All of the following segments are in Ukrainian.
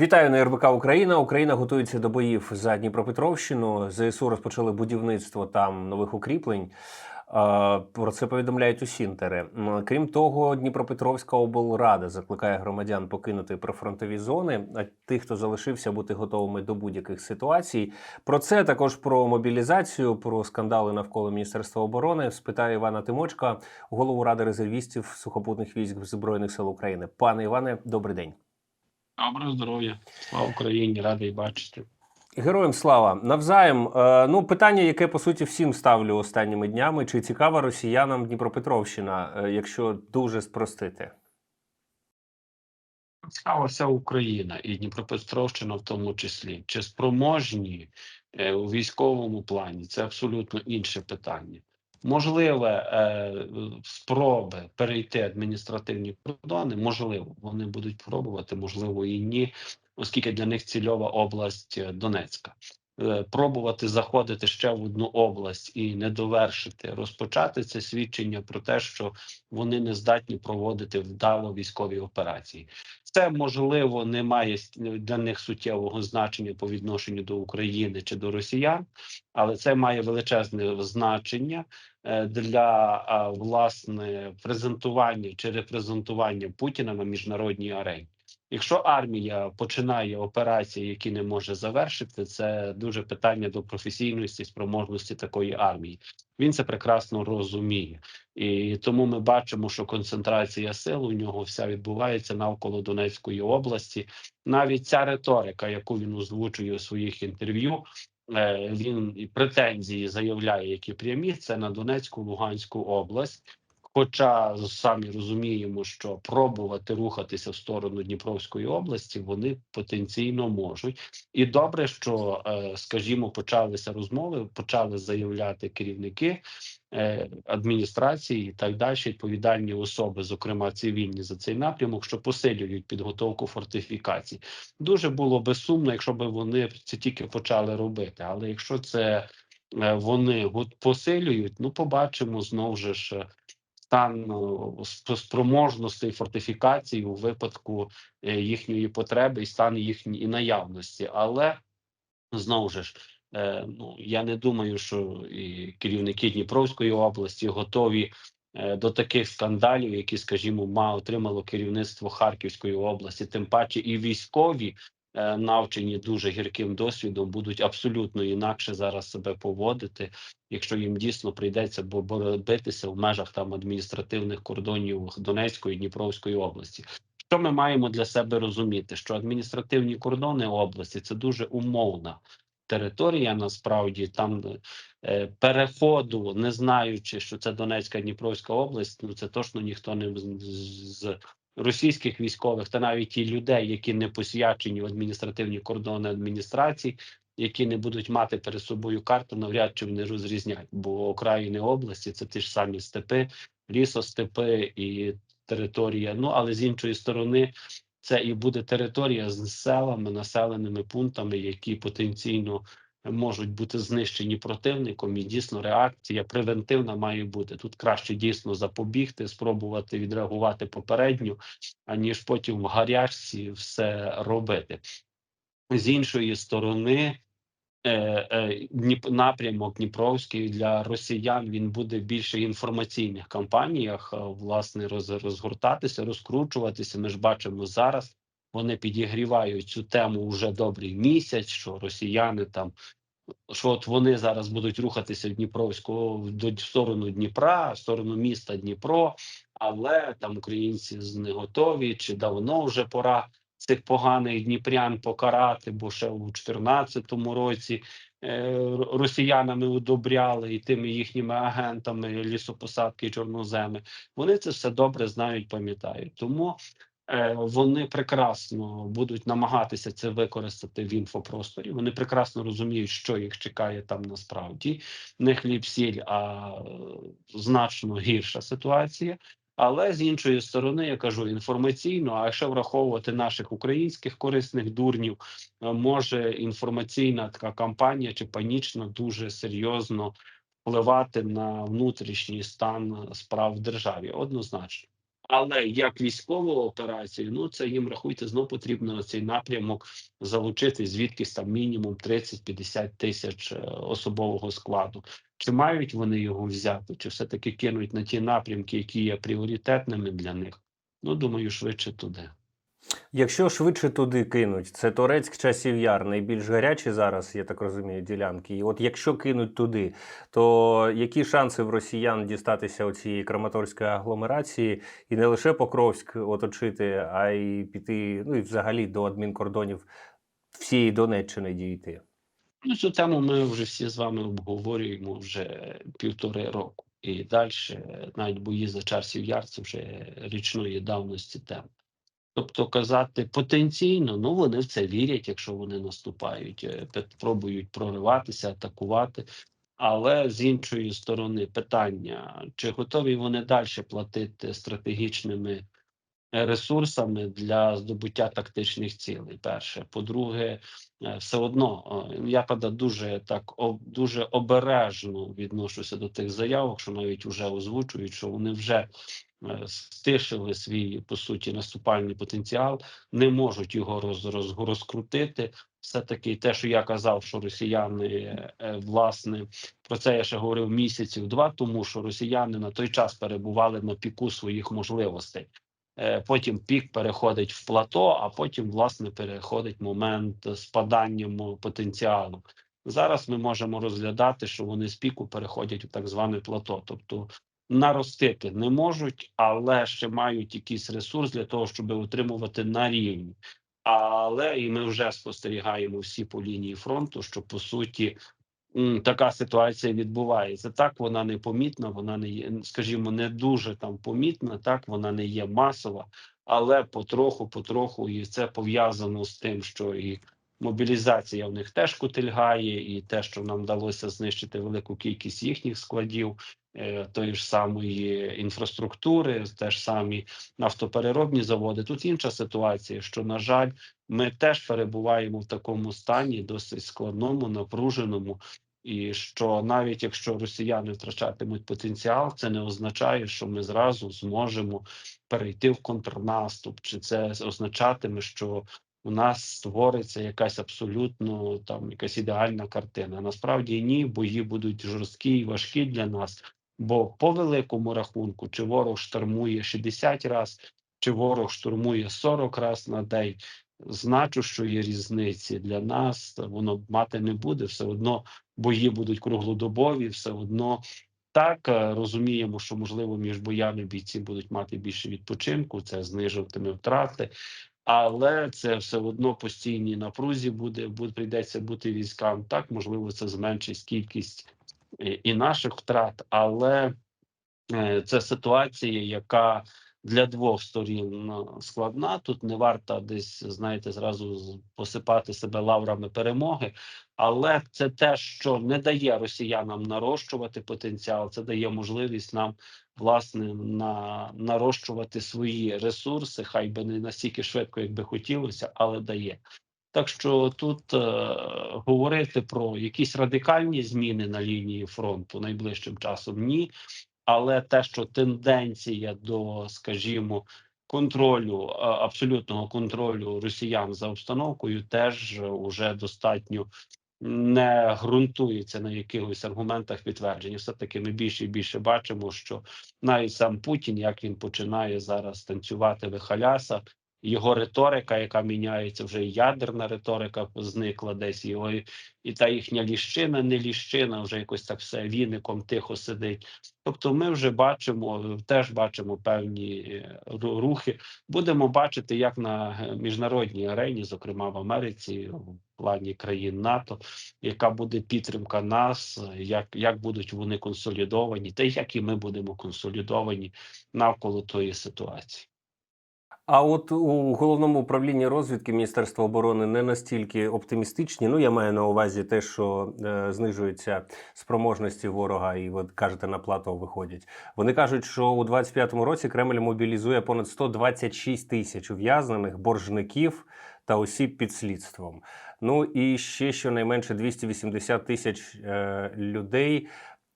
Вітаю на РБК Україна. Україна готується до боїв за Дніпропетровщину. ЗСУ розпочали будівництво там нових укріплень. Е, Про це повідомляють усі інтери. Крім того, Дніпропетровська облрада закликає громадян покинути прифронтові зони, а тих, хто залишився, бути готовими до будь-яких ситуацій. Про це також про мобілізацію, про скандали навколо Міністерства оборони. Спитає Івана Тимочка, голову ради резервістів сухопутних військ збройних сил України. Пане Іване, добрий день. Доброго здоров'я, слава Україні, радий бачити. Героям слава навзаєм. Е, ну, питання, яке по суті всім ставлю останніми днями: чи цікава росіянам Дніпропетровщина, е, якщо дуже спростити? Цікава вся Україна і Дніпропетровщина в тому числі. Чи спроможні е, у військовому плані? Це абсолютно інше питання. Можливе е, спроби перейти адміністративні кордони, можливо, вони будуть пробувати, можливо, і ні, оскільки для них цільова область е, Донецька. Е, Пробувати заходити ще в одну область і не довершити, розпочати це свідчення про те, що вони не здатні проводити вдало військові операції. Це можливо не має для них суттєвого значення по відношенню до України чи до росіян, але це має величезне значення е, для власне презентування чи репрезентування Путіна на міжнародній арені. Якщо армія починає операції, які не може завершити, це дуже питання до професійності спроможності такої армії. Він це прекрасно розуміє, і тому ми бачимо, що концентрація сил у нього вся відбувається навколо Донецької області. Навіть ця риторика, яку він озвучує у своїх інтерв'ю, е, він і претензії заявляє, які прямі це на Донецьку Луганську область. Хоча самі розуміємо, що пробувати рухатися в сторону Дніпровської області вони потенційно можуть, і добре, що е, скажімо, почалися розмови, почали заявляти керівники е, адміністрації і так далі, відповідальні особи, зокрема цивільні за цей напрямок, що посилюють підготовку фортифікацій. Дуже було би сумно, якщо б вони це тільки почали робити. Але якщо це е, вони посилюють, ну побачимо знову ж. Стан е, спроможностей фортифікацій у випадку е, їхньої потреби і стан їхньої наявності, але знову ж е, ну я не думаю, що і керівники Дніпровської області готові до таких скандалів, які, скажімо, ма отримало керівництво Харківської області, тим паче і військові. Е, Навчені дуже гірким досвідом будуть абсолютно інакше зараз себе поводити, якщо їм дійсно прийдеться бо- бо- в межах там адміністративних кордонів Донецької Дніпровської області. Що ми маємо для себе розуміти? Що адміністративні кордони області це дуже умовна територія. Насправді там е, переходу, не знаючи, що це Донецька Дніпровська область, ну це точно ніхто не з російських військових, та навіть і людей, які не посвячені в адміністративні кордони адміністрації. Які не будуть мати перед собою карту, навряд чи вони розрізняють, бо окраїни області це ті ж самі степи, лісостепи і територія. Ну але з іншої сторони, це і буде територія з селами, населеними пунктами, які потенційно можуть бути знищені противником. І дійсно реакція превентивна має бути. Тут краще дійсно запобігти, спробувати відреагувати попередньо, аніж потім в гарячці все робити. З іншої сторони. е, е, напрямок Дніпровський для росіян він буде більше інформаційних кампаніях, е, власне, роз, розгортатися, розкручуватися. Ми ж бачимо зараз. Вони підігрівають цю тему вже добрий місяць, що росіяни там, що от вони зараз будуть рухатися в Дніпровську в сторону Дніпра, в сторону міста Дніпро, але там українці не готові, чи давно вже пора цих поганих дніпрян покарати, бо ще у 2014 році е, росіянами удобряли і тими їхніми агентами лісопосадки чорноземи. Вони це все добре знають, пам'ятають. Тому вони прекрасно будуть намагатися це використати в інфопросторі. Вони прекрасно розуміють, що їх чекає там насправді. Не хліб сіль, а е, значно гірша ситуація. Але з іншої сторони, я кажу інформаційно, а якщо враховувати наших українських корисних дурнів, е, може інформаційна така кампанія чи панічна дуже серйозно впливати на внутрішній стан справ в державі. Однозначно. Але як військову операцію, ну це їм рахуйте, знов потрібно на цей напрямок залучити звідкись там мінімум 30-50 тисяч е, особового складу. Чи мають вони його взяти, чи все таки кинуть на ті напрямки, які є пріоритетними для них? Ну думаю, швидше туди. Якщо швидше туди кинуть, це Торецьк часів яр, найбільш гарячі зараз, я так розумію, ділянки. І от якщо кинуть туди, то які шанси в росіян дістатися оцієї Краматорської агломерації і не лише Покровськ оточити, а й піти, ну і взагалі до адмінкордонів всієї Донеччини дійти? Ну, цю тему ми вже всі з вами обговорюємо вже півтори року. І далі навіть бої за часів яр це вже річної давності тема. Тобто казати потенційно, ну вони в це вірять, якщо вони наступають, е, пробують прориватися, атакувати. Але з іншої сторони, питання: чи готові вони далі платити стратегічними ресурсами для здобуття тактичних цілей? Перше, по-друге, е, все одно е, я правда дуже так дуже обережно відношуся до тих заявок, що навіть вже озвучують, що вони вже е, стишили свій по суті наступальний потенціал, не можуть його роз, роз, розкрутити. Все таки те, що я казав, що росіяни власне про це я ще говорив місяців два, тому що росіяни на той час перебували на піку своїх можливостей. Е, Потім пік переходить в плато, а потім, власне, переходить момент спадання потенціалу. Зараз ми можемо розглядати, що вони з піку переходять у так зване плато, тобто наростити не можуть, але ще мають якийсь ресурс для того, щоб утримувати на рівні. Але і ми вже спостерігаємо всі по лінії фронту, що по суті така ситуація відбувається. Так вона не помітна, вона не є, скажімо, не дуже там помітна, так вона не є масова, але потроху, потроху, і це пов'язано з тим, що і мобілізація в них теж кутильгає, і те, що нам вдалося знищити велику кількість їхніх складів, тої ж самої інфраструктури, теж самі нафтопереробні заводи. Тут інша ситуація, що на жаль, ми теж перебуваємо в такому стані, досить складному, напруженому. І що навіть якщо росіяни втрачатимуть потенціал, це не означає, що ми зразу зможемо перейти в контрнаступ, чи це означатиме, що у нас створиться якась абсолютно там якась ідеальна картина. Насправді ні, бої будуть жорсткі і важкі для нас. Бо по великому рахунку, чи ворог штурмує 60 раз, чи ворог штурмує 40 раз на день, значущої різниці для нас воно мати не буде. Все одно бої будуть круглодобові, все одно. Так е, розуміємо, що можливо між боями бійці будуть мати більше відпочинку, це знижуватиме втрати, але це все одно постійній напрузі буде, буде прийдеться бути військам. Так, можливо, це зменшить кількість і наших втрат, але е, це ситуація, яка для двох сторін ну, складна. Тут не варто десь, знаєте, зразу посипати себе лаврами перемоги, але це те, що не дає росіянам нарощувати потенціал, це дає можливість нам власне на нарощувати свої ресурси, хай би не настільки швидко, як би хотілося, але дає. Так що тут е, говорити про якісь радикальні зміни на лінії фронту найближчим часом ні. Але те, що тенденція до, скажімо, контролю е, абсолютного контролю росіян за обстановкою, теж уже достатньо не ґрунтується на якихось аргументах підтвердження. Все таки ми більше і більше бачимо, що навіть сам Путін, як він починає зараз танцювати вихаляса, його риторика, яка міняється, вже ядерна риторика зникла десь його і, та їхня ліщина, не ліщина, вже якось так все віником тихо сидить. Тобто, ми вже бачимо, теж бачимо певні е, рухи. Будемо бачити, як на е, міжнародній арені, зокрема в Америці, в плані країн НАТО, яка буде підтримка нас, як, як будуть вони консолідовані, та як і ми будемо консолідовані навколо тої ситуації. А от у головному управлінні розвідки Міністерства оборони не настільки оптимістичні. Ну, я маю на увазі те, що е, знижуються спроможності ворога, і от кажете, на плато виходять. Вони кажуть, що у 25-му році Кремль мобілізує понад 126 тисяч ув'язнених боржників та осіб під слідством. Ну і ще щонайменше 280 тисяч е, людей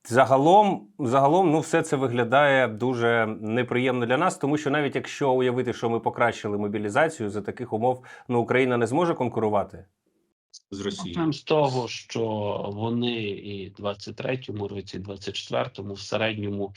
Загалом, загалом, ну, все це виглядає дуже неприємно для нас, тому що навіть якщо уявити, що ми покращили мобілізацію, за таких умов ну, Україна не зможе конкурувати. з Росією. З того, що вони і в 23-му році, і 24-му в середньому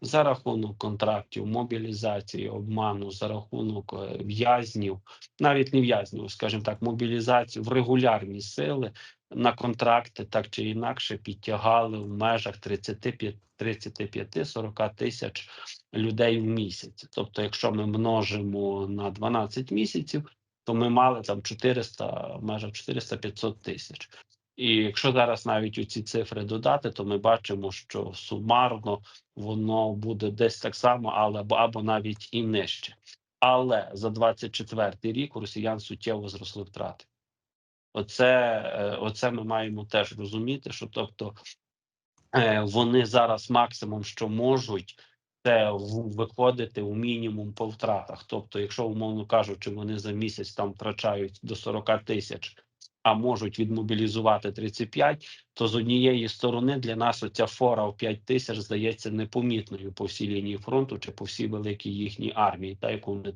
за рахунок контрактів, мобілізації, обману, за рахунок е, в'язнів, навіть не в'язнів, скажімо так, мобілізацію в регулярні сили на контракти так чи інакше підтягали в межах 35 35-40 тисяч людей в місяць. Тобто, якщо ми множимо на 12 місяців, то ми мали там 400, в межах 400-500 тисяч. І якщо зараз навіть у ці цифри додати, то ми бачимо, що сумарно воно буде десь так само, але або навіть і нижче. Але за 24 рік росіян суттєво зросли втрати. Оце, е, оце ми маємо теж розуміти, що тобто е, вони зараз максимум, що можуть, це виходити у мінімум по втратах. Тобто, якщо умовно кажучи, вони за місяць там втрачають до 40 тисяч, а можуть відмобілізувати 35, то з однієї сторони для нас оця фора в 5 тисяч здається непомітною по всій лінії фронту чи по всій великій їхній армії, та яку вони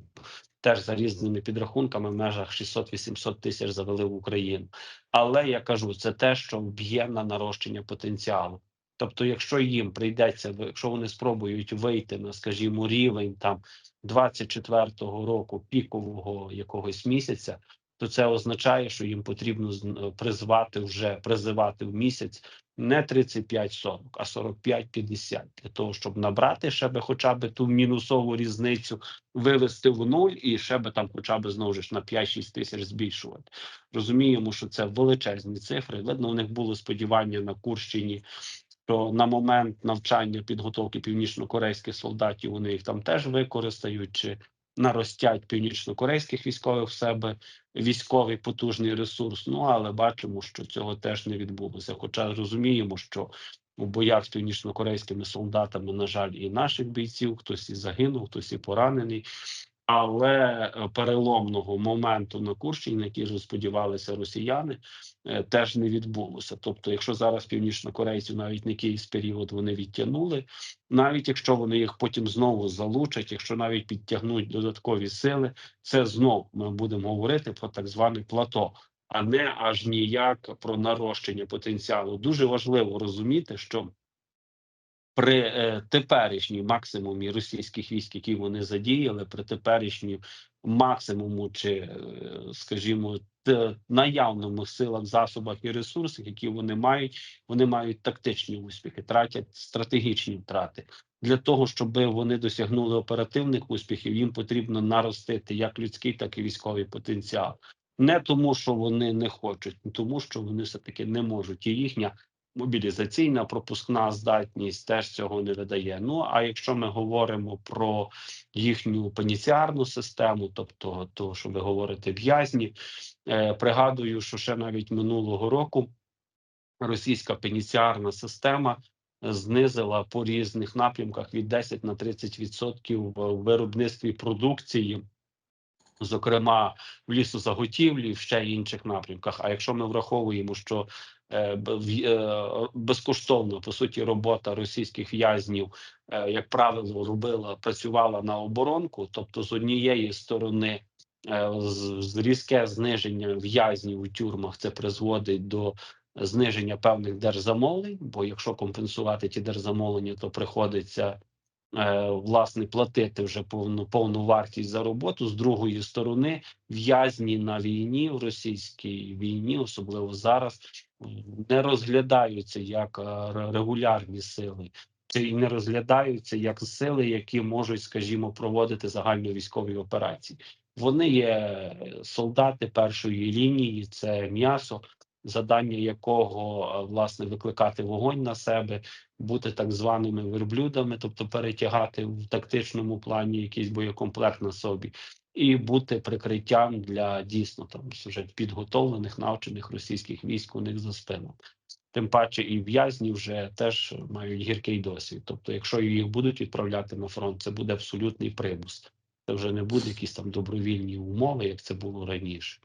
теж за різними підрахунками в межах 600-800 тисяч завели в Україну. Але я кажу, це те, що вб'є на нарощення потенціалу. Тобто, якщо їм прийдеться, якщо вони спробують вийти на, скажімо, рівень там 24-го року пікового якогось місяця, то це означає, що їм потрібно е, призвати вже призивати в місяць не 35-40, а 45-50, для того, щоб набрати ще би хоча б ту мінусову різницю, вивести в нуль і ще би там хоча б знову ж на 5-6 тисяч збільшувати. Розуміємо, що це величезні цифри. Видно, у них було сподівання на Курщині, що на момент навчання підготовки північно-корейських солдатів вони їх там теж використають чи наростять північно-корейських військових в себе військовий потужний ресурс. Ну але бачимо, що цього теж не відбулося. Хоча розуміємо, що у боях з північно-корейськими солдатами, на жаль, і наших бійців хтось і загинув, хтось і поранений. Але е, переломного моменту на Курщині, на який ж сподівалися росіяни, е, теж не відбулося. Тобто, якщо зараз північнокорейців навіть на якийсь період вони відтягнули, навіть якщо вони їх потім знову залучать, якщо навіть підтягнуть додаткові сили, це знов ми будемо говорити про так зване плато, а не аж ніяк про нарощення потенціалу. Дуже важливо розуміти, що при е, теперішній максимумі російських військ, які вони задіяли, при теперішній максимуму, чи, е, скажімо, наявному силах, засобах і ресурсах, які вони мають, вони мають тактичні успіхи, тратять стратегічні втрати. Для того щоб вони досягнули оперативних успіхів, їм потрібно наростити як людський, так і військовий потенціал. Не тому, що вони не хочуть, тому що вони все таки не можуть. І їхня мобілізаційна пропускна здатність теж цього не видає. Ну а якщо ми говоримо про їхню пеніціарну систему, тобто то, що ви говорите, в'язні, е, пригадую, що ще навіть минулого року російська пеніціарна система знизила по різних напрямках від 10 на 30% в виробництві продукції. Зокрема, в лісозаготівлі, в ще інших напрямках. А якщо ми враховуємо, що е, е, безкоштовно по суті робота російських в'язнів, е, як правило, робила працювала на оборонку, тобто з однієї сторони. з- Різке зниження в'язнів у тюрмах це призводить до зниження певних держзамовлень. Бо якщо компенсувати ті держзамовлення, то приходиться власне платити вже повну повну вартість за роботу. З другої сторони, в'язні на війні в російській війні, особливо зараз, не розглядаються як е, регулярні сили. Це не розглядаються як сили, які можуть, скажімо, проводити загальновійськові операції. Вони є е, солдати першої лінії, це м'ясо, задання якого е, власне викликати вогонь на себе, бути так званими верблюдами, тобто перетягати в тактичному плані якийсь боєкомплект на собі, і бути прикриттям для дійсно там вже підготовлених, навчених російських військ у них за спинами. Тим паче і в'язні вже теж мають гіркий досвід. Тобто, якщо їх будуть відправляти на фронт, це буде абсолютний примус. Це вже не буде якісь там добровільні умови, як це було раніше.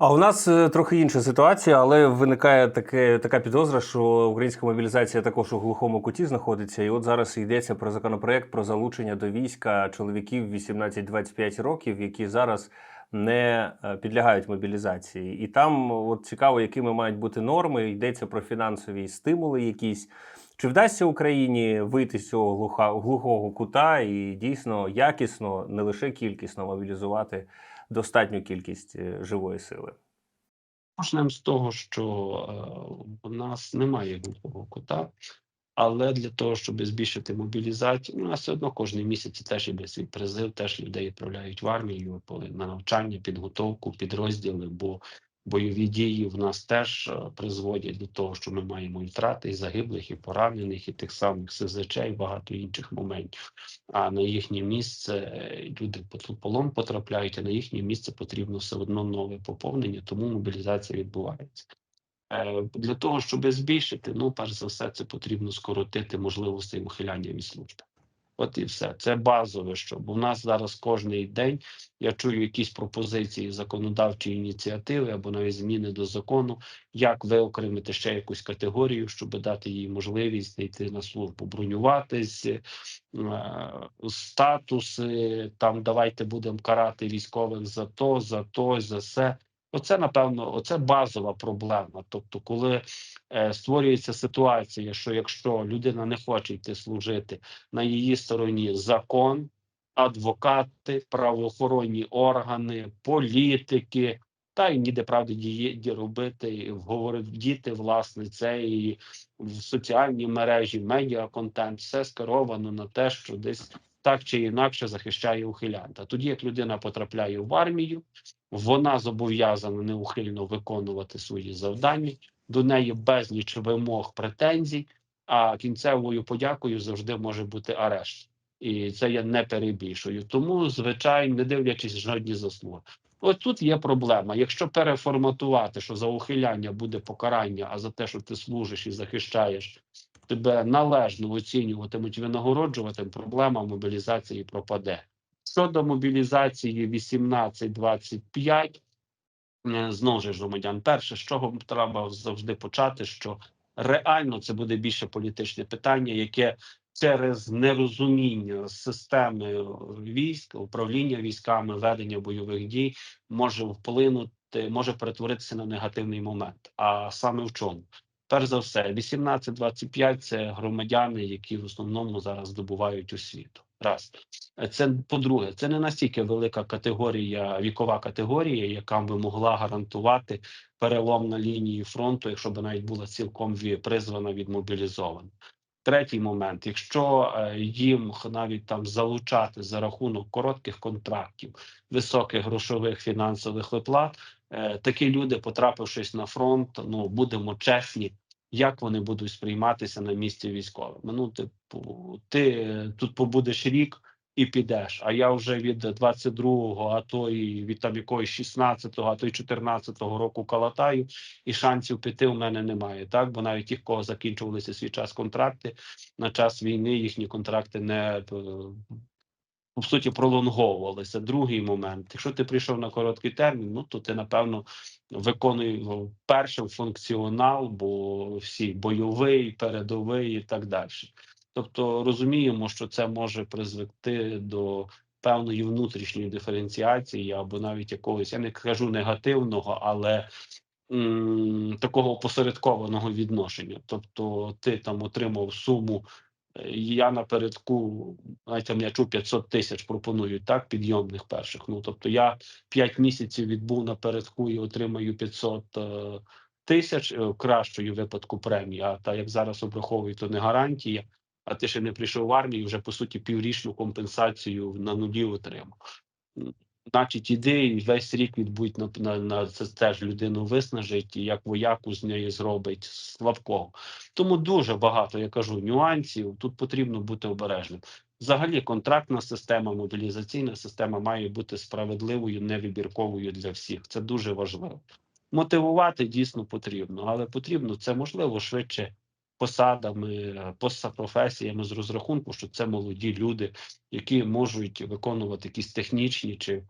А у нас е, трохи інша ситуація, але виникає таке, така підозра, що українська мобілізація також у глухому куті знаходиться. І от зараз йдеться про законопроект про залучення до війська чоловіків 18-25 років, які зараз не е, підлягають мобілізації. І там от цікаво, якими мають бути норми. Йдеться про фінансові стимули якісь. Чи вдасться Україні вийти з цього глуха, глухого кута і дійсно якісно, не лише кількісно мобілізувати достатню кількість е, живої сили? Почнемо з того, що е, у нас немає глухого кота, але для того, щоб збільшити мобілізацію, ну, у нас все одно кожен місяць теж іде свій призив, теж людей відправляють в армію на навчання, підготовку, підрозділи, бо бойові дії в нас теж е, призводять до того, що ми маємо і втрати, і загиблих, і поранених, і тих самих СЗЧ, і багато інших моментів. А на їхнє місце е, люди полон потрапляють, а на їхнє місце потрібно все одно нове поповнення, тому мобілізація відбувається. Е, Для того, щоб збільшити, ну, перш за все, це потрібно скоротити можливості ухиляння від служби. От і все. Це базове, що бо в нас зараз кожний день я чую якісь пропозиції законодавчої ініціативи або навіть зміни до закону, як виокремити ще якусь категорію, щоб дати їй можливість йти на службу, бронюватись, е, статуси. Там давайте будемо карати військових за то, за то, за все. Оце напевно, оце базова проблема. Тобто, коли е, створюється ситуація, що якщо людина не хоче йти служити, на її стороні закон, адвокати, правоохоронні органи, політики, та й ніде правди діє ді робити, діти, власне, це і в соціальні мережі, медіаконтент, все скеровано на те, що десь так чи інакше захищає ухилянта. Тоді як людина потрапляє в армію, вона зобов'язана неухильно виконувати свої завдання. До неї безліч вимог претензій. А кінцевою подякою завжди може бути арешт, і це я не перебільшую. Тому, звичайно, не дивлячись жодні заслуги. От тут є проблема. Якщо переформатувати, що за ухиляння буде покарання, а за те, що ти служиш і захищаєш, тебе належно оцінюватимуть, винагороджувати, проблема мобілізації пропаде. Щодо мобілізації 18-25, е, знову ж громадян, перше, з чого треба завжди почати, що реально це буде більше політичне питання, яке через нерозуміння системи військ, управління військами, ведення бойових дій може вплинути, може перетворитися на негативний момент. А саме в чому? Перш за все, 18-25 – це громадяни, які в основному зараз здобувають освіту. Раз це по-друге, це не настільки велика категорія, вікова категорія, яка би могла гарантувати перелом на лінії фронту, якщо б навіть була цілком призвана відмобілізована. Третій момент: якщо е, їм навіть там залучати за рахунок коротких контрактів, високих грошових фінансових виплат, е, такі люди, потрапившись на фронт, ну будемо чесні, як вони будуть сприйматися на місці військовими. Ну, типу, ти тут побудеш рік і підеш. А я вже від 22-го, а то і від там якогось 16-го, а то й 14-го року калатаю, і шансів піти у мене немає. Так, бо навіть в кого закінчувалися свій час контракти на час війни, їхні контракти не е, по суті пролонговувалися. Другий момент: якщо ти прийшов на короткий термін, ну то ти напевно виконує першим функціонал, бо всі бойовий, передовий і так далі. Тобто розуміємо, що це може призвести до певної внутрішньої диференціації або навіть якогось, я не кажу негативного, але м, такого посередкованого відношення. Тобто, ти там отримав суму. Е, Я напередку, я чув 500 тисяч пропонують так підйомних перших. Ну тобто я 5 місяців відбув напередку і отримаю 500 е, тисяч е, кращою випадку премії. А та як зараз обраховують, то не гарантія. А ти ще не прийшов в армію, вже по суті піврічну компенсацію на нулі отримав. Значить, іди і весь рік відбудь на, на, на це теж людину виснажить, і як вояку з неї зробить слабкого. Тому дуже багато, я кажу, нюансів. Тут потрібно бути обережним. Взагалі, контрактна система, мобілізаційна система має бути справедливою, невибірковою для всіх. Це дуже важливо. Мотивувати дійсно потрібно, але потрібно це можливо швидше посадами, е, професіями з розрахунку, що це молоді люди, які можуть виконувати якісь технічні чи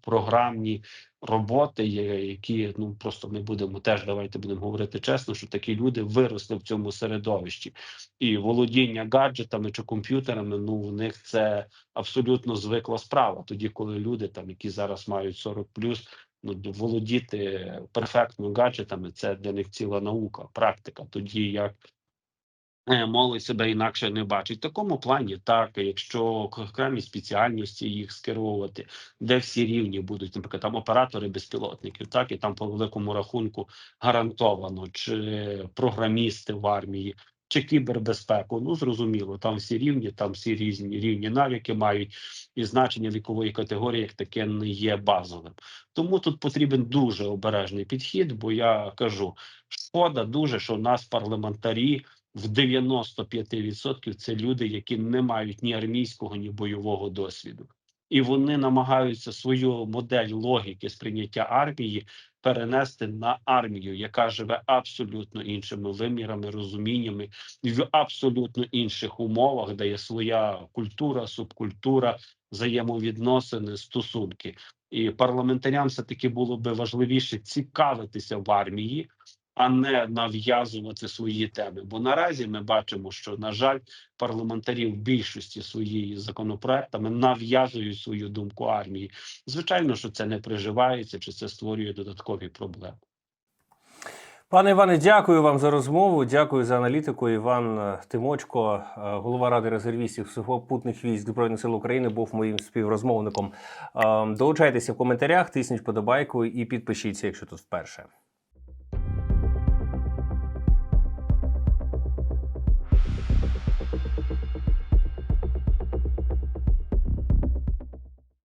програмні роботи, які ну просто ми будемо теж давайте будемо говорити чесно, що такі люди виросли в цьому середовищі, і володіння гаджетами чи комп'ютерами, ну в них це абсолютно звикла справа. Тоді, коли люди там, які зараз мають 40 ну володіти перфектно гаджетами, це для них ціла наука, практика. Тоді як е, молодь себе інакше не бачить. В такому плані, так, якщо окремі спеціальності їх скеровувати, де всі рівні будуть, наприклад, там оператори безпілотників, так і там по великому рахунку гарантовано, чи програмісти в армії. Чи кібербезпеку, ну зрозуміло, там всі рівні, там всі різні рівні навики мають, і значення вікової категорії як таке не є базовим. Тому тут потрібен дуже обережний підхід, бо я кажу, шкода дуже, що у нас парламентарі в 95% це люди, які не мають ні армійського, ні бойового досвіду. І вони намагаються свою модель логіки сприйняття армії перенести на армію, яка живе абсолютно іншими вимірами, розуміннями в абсолютно інших умовах, де є своя культура, субкультура, взаємовідносини, стосунки. І парламентарям все таки було би важливіше цікавитися в армії, а не нав'язувати свої теми. Бо наразі ми бачимо, що на жаль, парламентарі в більшості своєї законопроектами нав'язують свою думку армії. Звичайно, що це не приживається, чи це створює додаткові проблеми. Пане Іване, дякую вам за розмову. Дякую за аналітику. Іван е, Тимочко, е, голова ради резервістів сухопутних військ Збройних сил України, був моїм співрозмовником. Е, Долучайтеся в коментарях, тисніть подобайку і підпишіться, якщо тут вперше.